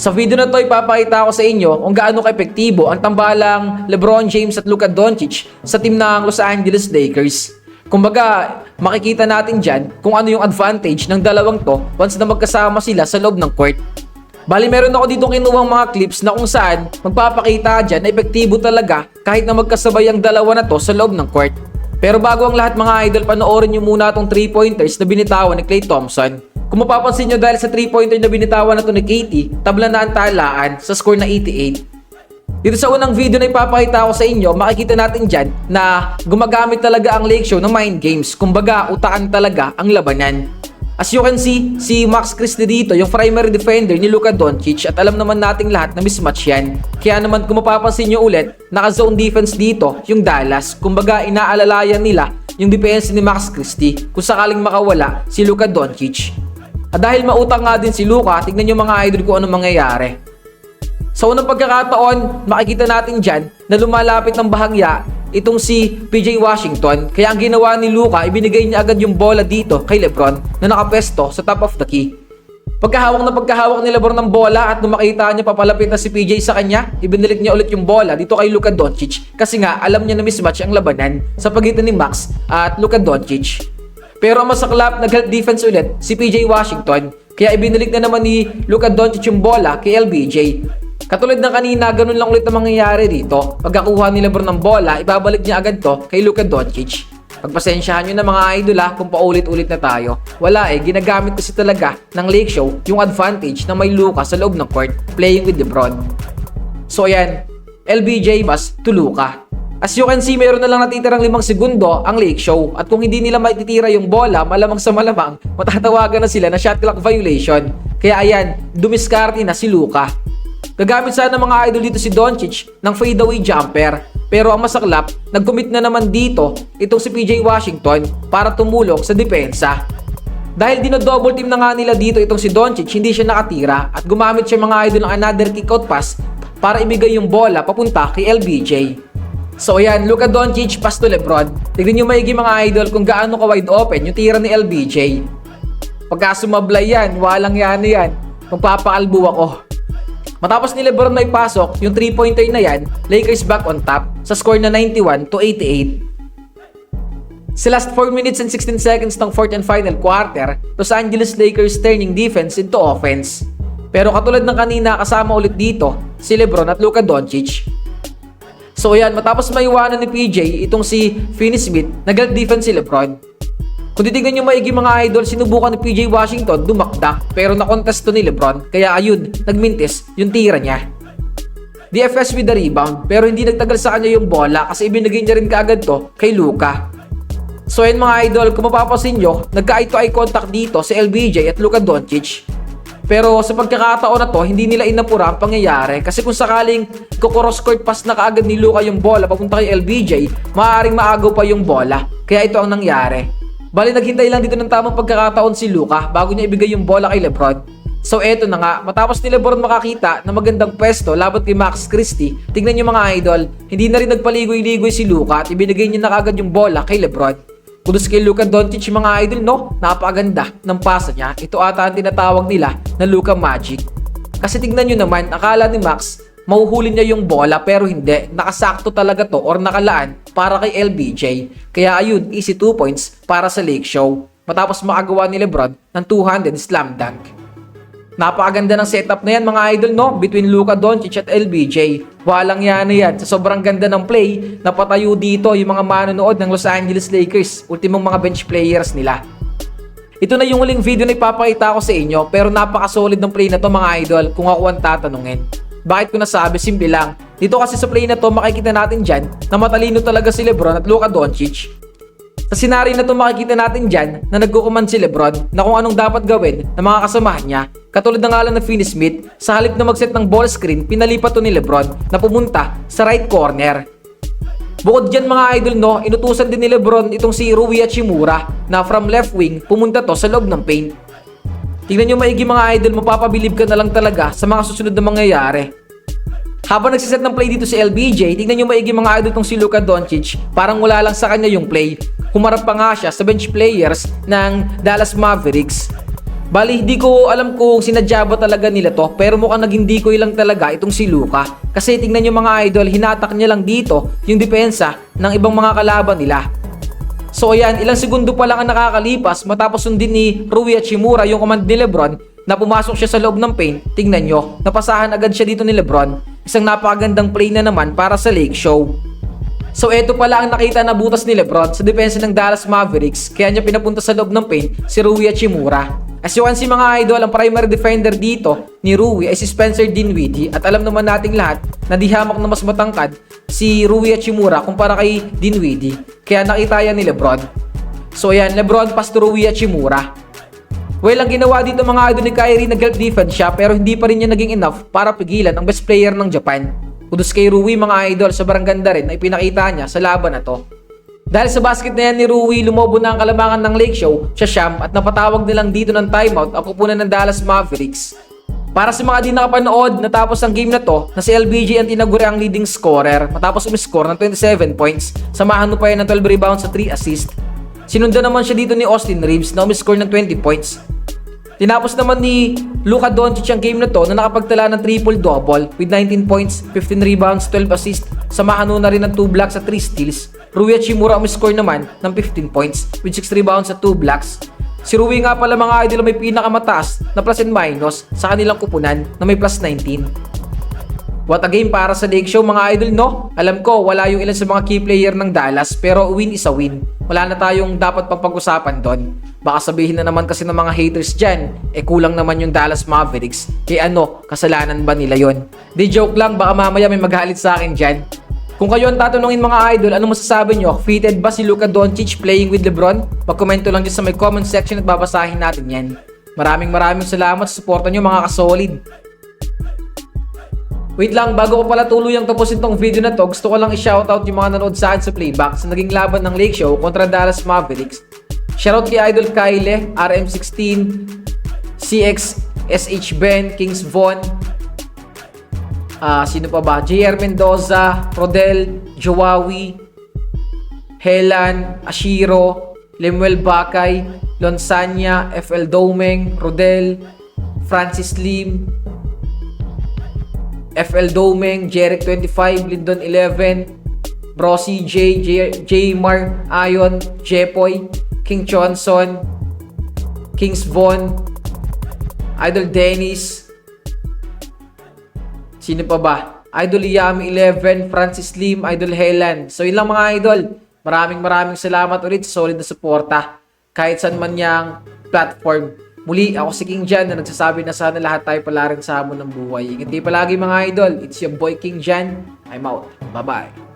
Sa video na to, ipapakita ko sa inyo kung gaano ka-epektibo ang tambalang LeBron James at Luka Doncic sa team ng Los Angeles Lakers. Kumbaga, makikita natin dyan kung ano yung advantage ng dalawang to once na magkasama sila sa loob ng court. Bali, meron ako dito kinuhang mga clips na kung saan magpapakita dyan na epektibo talaga kahit na magkasabay ang dalawa na to sa loob ng court. Pero bago ang lahat mga idol, panoorin nyo muna itong 3-pointers na binitawan ni Klay Thompson. Kung mapapansin nyo dahil sa 3-pointer na binitawan na to ni KT, tabla na ang talaan sa score na 88. Dito sa unang video na ipapakita ko sa inyo, makikita natin dyan na gumagamit talaga ang Lake Show ng mind games. Kumbaga, utakan talaga ang labanan. As you can see, si Max Christie dito, yung primary defender ni Luka Doncic at alam naman nating lahat na mismatch yan. Kaya naman kung mapapansin nyo ulit, naka-zone defense dito yung Dallas. Kumbaga, inaalalayan nila yung depensa ni Max Christie kung sakaling makawala si Luka Doncic. At dahil mautang nga din si Luka, tignan nyo mga idol kung ano mangyayari. Sa unang pagkakataon, makikita natin dyan na lumalapit ng bahagya itong si PJ Washington. Kaya ang ginawa ni Luka, ibinigay niya agad yung bola dito kay Lebron na nakapesto sa top of the key. Pagkahawak na pagkahawak ni Lebron ng bola at nung makita niya papalapit na si PJ sa kanya, ibinilik niya ulit yung bola dito kay Luka Doncic kasi nga alam niya na mismatch ang labanan sa pagitan ni Max at Luka Doncic. Pero masaklap, nag-help defense ulit si PJ Washington kaya ibinilik na naman ni Luka Doncic yung bola kay LBJ. Katulad ng kanina, ganun lang ulit ang mangyayari dito. Pagkakuha ni Lebron ng bola, ibabalik niya agad to kay Luka Doncic. Pagpasensyahan nyo na mga idol ha, kung paulit-ulit na tayo. Wala eh, ginagamit kasi talaga ng Lake Show yung advantage na may Luka sa loob ng court playing with Lebron. So ayan, LBJ bas to Luka. As you can see, meron na lang natitirang limang segundo ang Lake Show. At kung hindi nila maititira yung bola, malamang sa malamang, matatawagan na sila na shot clock violation. Kaya ayan, dumiskarte na si Luka. Gagamit sana mga idol dito si Doncic ng fadeaway jumper. Pero ang masaklap, nag-commit na naman dito itong si PJ Washington para tumulong sa depensa. Dahil dino-double team na nga nila dito itong si Doncic, hindi siya nakatira at gumamit siya mga idol ng another kick-out pass para ibigay yung bola papunta kay LBJ. So ayan, Luka Doncic pass to Lebron. Tignan nyo maigi mga idol kung gaano ka wide open yung tira ni LBJ. Pagka sumablay yan, walang yan yan. Magpapaalbo ako. Matapos ni Lebron may pasok, yung 3-pointer na yan, Lakers back on top sa score na 91 to 88. Sa last 4 minutes and 16 seconds ng fourth and final quarter, Los Angeles Lakers turning defense into offense. Pero katulad ng kanina, kasama ulit dito si Lebron at Luka Doncic. So ayan, matapos maiwanan ni PJ, itong si Finney Smith, nag defense si Lebron. Kung titignan nyo maigi mga idol, sinubukan ni PJ Washington dumakdak pero nakontest to ni Lebron kaya ayun, nagmintis yung tira niya. DFS with the rebound pero hindi nagtagal sa kanya yung bola kasi ibinigay niya rin kaagad to kay Luka. So ayun mga idol, kung mapapansin nyo, nagka-eye to eye contact dito si LBJ at Luka Doncic. Pero sa pagkakataon na to, hindi nila inapura ang pangyayari kasi kung sakaling kukross court pass na kaagad ni Luka yung bola papunta kay LBJ, maaaring maagaw pa yung bola. Kaya ito ang nangyari. Bali naghintay lang dito ng tamang pagkakataon si Luka bago niya ibigay yung bola kay Lebron. So eto na nga, matapos ni Lebron makakita na magandang pwesto laban kay Max Christie, tignan niyo mga idol, hindi na rin nagpaligoy-ligoy si Luka at ibinigay niya na kagad yung bola kay Lebron. Kudos kay Luka Doncic mga idol no, napakaganda ng pasa niya. Ito ata ang tinatawag nila na Luka Magic. Kasi tignan nyo naman, akala ni Max, mahuhuli niya yung bola pero hindi. Nakasakto talaga to or nakalaan para kay LBJ. Kaya ayun, easy 2 points para sa Lake Show. Matapos makagawa ni Lebron ng 200 slam dunk. Napakaganda ng setup na yan mga idol no between Luka Doncic at LBJ. Walang yan yan. Sa sobrang ganda ng play, napatayo dito yung mga manonood ng Los Angeles Lakers, ultimong mga bench players nila. Ito na yung huling video na ipapakita ko sa inyo pero napaka-solid ng play na to mga idol kung ako ang tatanungin. Bakit ko nasabi? Simple lang. Dito kasi sa play na to makikita natin dyan na matalino talaga si Lebron at Luka Doncic. Sa senaryo na to makikita natin dyan na nagkukuman si Lebron na kung anong dapat gawin ng mga kasamahan niya. Katulad ng ngalan ng Finney Smith, sa halip na mag-set ng ball screen, pinalipat to ni Lebron na pumunta sa right corner. Bukod dyan mga idol no, inutusan din ni Lebron itong si Rui Hachimura na from left wing pumunta to sa loob ng paint. Tingnan nyo maigi mga idol, mapapabilib ka na lang talaga sa mga susunod na mangyayari. Habang nagsiset ng play dito si LBJ, tingnan nyo maigi mga idol tong si Luka Doncic, parang wala lang sa kanya yung play. Humarap pa nga siya sa bench players ng Dallas Mavericks. Bali, hindi ko alam kung sinadya ba talaga nila to, pero mukhang naging decoy lang talaga itong si Luka. Kasi tingnan nyo mga idol, hinatak niya lang dito yung depensa ng ibang mga kalaban nila. So ayan, ilang segundo pa lang ang nakakalipas matapos sundin ni Rui Hachimura yung command ni Lebron na pumasok siya sa loob ng paint. Tingnan nyo, napasahan agad siya dito ni Lebron. Isang napakagandang play na naman para sa Lake Show. So eto pala ang nakita na butas ni Lebron sa depensa ng Dallas Mavericks kaya niya pinapunta sa loob ng paint si Rui Hachimura. As you can see mga idol, ang primary defender dito ni Rui ay si Spencer Dinwiddie at alam naman nating lahat na di hamak na mas matangkad si Rui Hachimura kumpara kay Dinwiddie. Kaya nakita yan ni Lebron. So ayan, Lebron pass to Rui Hachimura. Well, ang ginawa dito mga idol ni Kyrie, nag-help defense siya pero hindi pa rin niya naging enough para pigilan ang best player ng Japan. Kudos kay Rui mga idol, sobrang ganda rin na ipinakita niya sa laban na to. Dahil sa basket na yan ni Rui, lumobo na ang kalamangan ng Lake Show, siya Sham at napatawag nilang dito ng timeout ang kupunan ng Dallas Mavericks. Para sa mga di nakapanood, natapos ang game na to na si LBJ ang tinaguri ang leading scorer matapos umiscore ng 27 points, samahan mo pa yan ng 12 rebounds sa 3 assists. Sinundan naman siya dito ni Austin Reeves na umiscore ng 20 points. Tinapos naman ni Luka Doncic ang game na to na nakapagtala ng triple-double with 19 points, 15 rebounds, 12 assists, samahan na rin ng 2 blocks at 3 steals. Rui Hachimura ang score naman ng 15 points with 6 rebounds at 2 blocks. Si Rui nga pala mga idol may pinakamataas na plus and minus sa kanilang kupunan na may plus 19. What a game para sa Lake Show mga idol no? Alam ko wala yung ilan sa mga key player ng Dallas pero win is a win. Wala na tayong dapat papag-usapan doon. Baka sabihin na naman kasi ng mga haters dyan, eh kulang naman yung Dallas Mavericks. Eh ano, kasalanan ba nila yon? Di joke lang, baka mamaya may maghalit sa akin dyan. Kung kayo ang tatanungin mga idol, ano masasabi nyo? Fitted ba si Luka Doncic playing with Lebron? Pagkomento lang dyan sa may comment section at babasahin natin yan. Maraming maraming salamat sa suporta nyo mga kasolid. Wait lang, bago ko pala tuluyang tapusin tong video na to, gusto ko lang i-shoutout yung mga nanood sa akin sa playback sa naging laban ng Lake Show kontra Dallas Mavericks. Shoutout kay Idol Kyle, RM16, CX, SH Ben, Kings Von, ah sino pa ba? JR Mendoza, Rodel, Joawi, Helan, Ashiro, Lemuel Bakay, Lonsanya, FL Domeng, Rodel, Francis Lim, FL Domeng, Jeric 25, Lindon 11, Brosy J, J, J Mar, Ayon, Jepoy, King Johnson, Kings Von, Idol Dennis, Sino pa ba? Idol Yami 11, Francis Lim, Idol Helan. So yun lang mga idol. Maraming maraming salamat ulit sa solid na suporta. Kahit saan man niyang platform. Muli, ako si King Jan na nagsasabi na sana lahat tayo pala rin sa hamon ng buhay. Ingat palagi mga idol. It's your boy King Jan. I'm out. Bye-bye.